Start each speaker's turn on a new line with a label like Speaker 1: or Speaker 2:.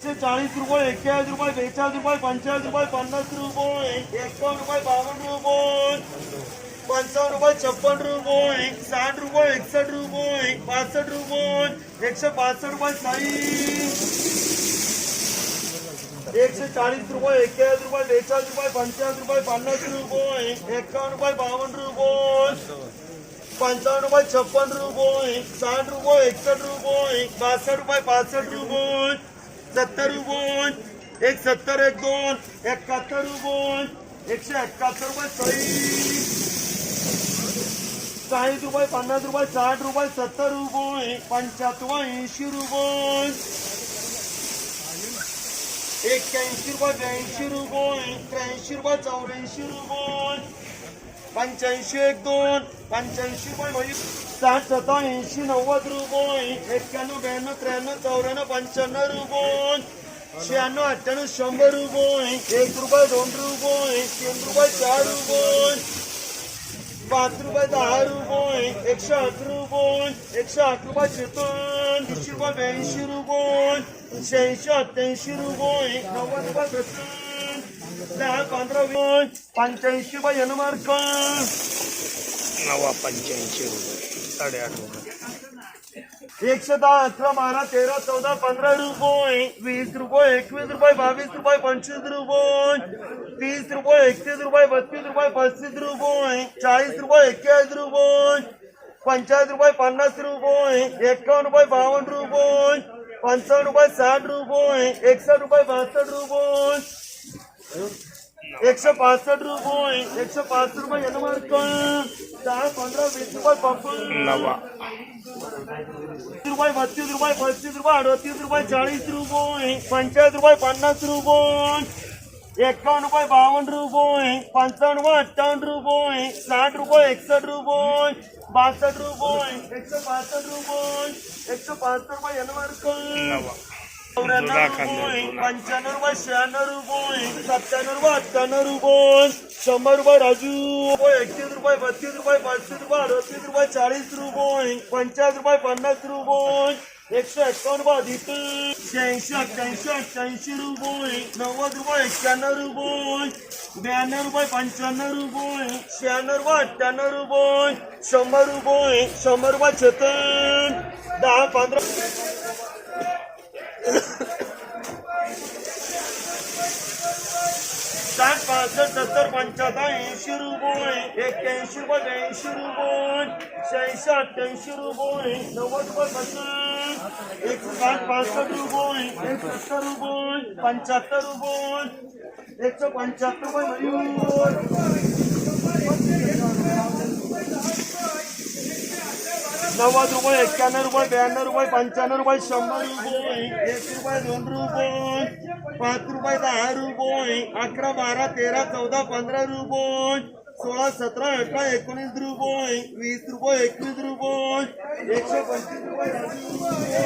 Speaker 1: एकशे चाळीस रुपये एक्केचाळीस रुपये बेचाळीस रुपये पंचेचाळीस रुपये, पन्नास रुपये एकावन्न रुपये बावन्न रुपये पंचावन्न रुपये, छप्पन रुपये, साठ रुपये एकसष्ट रुपये पासष्ट रुपये, एकशे पासष्ट रुपये साईठ एकशे चाळीस रुपये एक्केचाळीस रुपये बेचाळीस रुपये पंचेचाळीस रुपये, पन्नास रुपये एकावन्न रुपये बावन्न रुपये पंचावन्न रुपये, छप्पन रुपये, साठ रुपये एकसष्ट रुपये बासष्ट रुपये पासष्ट रुपये। सत्तर रुपये एक सत्तर एक दोन. एकाहत्तर रुपये एकशे एकाहत्तर रुपये चाळीस चाळीस रुपये पन्नास रुपये साठ रुपये सत्तर रुपये पंच्याहत्तर ऐंशी रुपये. एक्क्याऐंशी रुपये ब्याऐंशी रुपये त्र्याऐंशी रुपये चौऱ्याऐंशी रुपये पंच्याऐंशी एक दोन पंच्याऐंशी रुपये म्हणजे साठ सत्ता ऐंशी नव्वद रुपये एक्क्याण्णव ब्याण्णव त्र्याण्णव चौऱ्याण्णव पंच्याण्णव रुपये शहाण्णव अठ्ठ्याण्णव शंभर रुपये एक रुपये दोन रुपये तीन रुपये चार रुपये पाच रुपये दहा रुपये एकशे आठ रुपये एकशे आठ रुपये चेतन तीनशे रुपये ब्याऐंशी रुपये शहाऐंशी अठ्ठ्याऐंशी रुपये नव्वद रुपये सत्तर दहा पंधरा वीस पंच्याऐंशी रुपये यनमार्क
Speaker 2: नवा पंच्याऐंशी रुपये साडेआठ रुपये
Speaker 1: एकशे दहा अकरा बारा तेरा चौदा पंधरा रुपये वीस रुपये एकवीस रुपये बावीस रुपये पंचवीस रुपये तीस रुपये एकतीस रुपये बत्तीस रुपये पस्तीस रुपये चाळीस रुपये एक्केचाळीस रुपये पंचाळीस रुपये पन्नास रुपये एकावन्न रुपये बावन्न रुपये पंचावन्न रुपये साठ रुपये एकसष्ट रुपये बासष्ट रुपये एकशे पासष्ट रुपये एकशे पासष्ट रुपये यनमार्क दहा पंधरा वीस रुपये पप्पन
Speaker 2: नवा
Speaker 1: रुपये बत्तीस रुपये पस्तीस रुपये अडतीस रुपये चाळीस रुपये पंचाळीस रुपये पन्नास रुपये एकावन्न रुपये बावन्न रुपये पंचावन्न रुपये अठ्ठावन्न रुपये साठ रुपये एकसष्ट रुपये बासष्ट रुपये एकशे पासष्ट रुपये एकशे पासष्ट रुपये यनमार्क
Speaker 2: नवा
Speaker 1: चौऱ्याण्णव रुपये पंच्याण्णव रुपये शहाण्णव रुपये सत्त्याण्णव रुपये अठ्ठ्याण्णव रुपये शंभर रुपये राजू रुपये एकतीस रुपये बत्तीस रुपये पस्तीस रुपये अडतीस रुपये चाळीस एकशे एकावन्न बाधित शहाऐंशी अठ्ठ्याऐंशी अठ्ठ्याऐंशी रुपये नव्वद रुपये एक्क्याण्णव रुपये ब्याण्णव रुपये पंच्याण्णव रुपये शहाण्णव रुपये अठ्ठ्याण्णव रुपये शंभर रुपये शंभर रुपये छत्तर दहा पंधरा. साठ पासष्ट सत्तर पंच्याहत्तर ऐंशी रुपये. एक्क्याऐंशी रुपये ब्याऐंशी रुपये शहाऐंशी अठ्ठ्याऐंशी रुपये नव्वद रुपये पस्तीस एक साठ पासष्ट रुपये एक सत्तर रुपये पंच्याहत्तर रुपये एकशे पंच्याहत्तर रुपये नव्वद रुपये एक्क्याण्णव रुपये ब्याण्णव रुपये पंच्याण्णव रुपये शंभर रुपये एक रुपये दोन रुपये पाच रुपये दहा रुपये अकरा बारा तेरा चौदा पंधरा रुपये सोळा सतरा अठरा एकोणीस रुपये वीस रुपये एकवीस रुपये एकशे पंचवीस रुपये